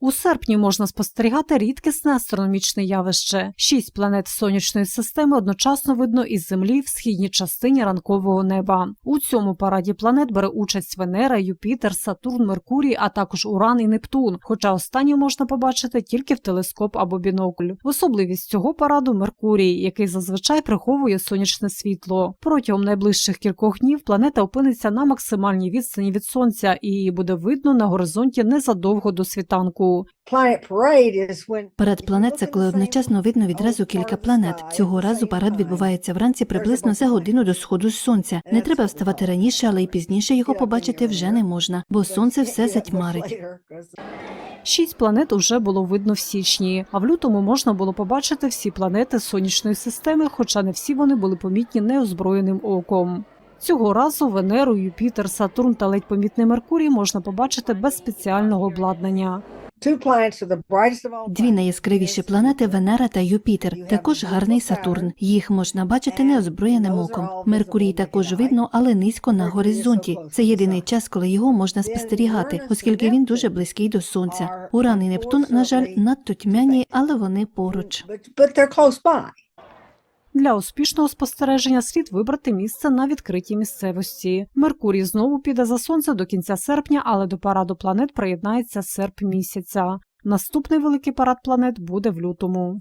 У серпні можна спостерігати рідкісне астрономічне явище. Шість планет сонячної системи одночасно видно із Землі в східній частині ранкового неба. У цьому параді планет бере участь Венера, Юпітер, Сатурн, Меркурій, а також Уран і Нептун. Хоча останні можна побачити тільки в телескоп або бінокль. Особливість цього параду Меркурій, який зазвичай приховує сонячне світло. Протягом найближчих кількох днів планета опиниться на максимальній відстані від сонця і її буде видно на горизонті незадовго до світанку. Парад планет це коли одночасно видно відразу кілька планет. Цього разу парад відбувається вранці приблизно за годину до сходу сонця. Не треба вставати раніше, але й пізніше його побачити вже не можна, бо сонце все затьмарить. Шість планет уже було видно в січні, а в лютому можна було побачити всі планети сонячної системи, хоча не всі вони були помітні неозброєним оком. Цього разу Венеру, Юпітер, Сатурн та ледь помітний Меркурій можна побачити без спеціального обладнання. Дві найяскравіші планети Венера та Юпітер, також гарний Сатурн. Їх можна бачити неозброєним оком. Меркурій також видно, але низько на горизонті. Це єдиний час, коли його можна спостерігати, оскільки він дуже близький до сонця. Уран і Нептун, на жаль, надто тьмяні, але вони поруч. Для успішного спостереження слід вибрати місце на відкритій місцевості. Меркурій знову піде за сонце до кінця серпня, але до параду планет приєднається серп місяця. Наступний великий парад планет буде в лютому.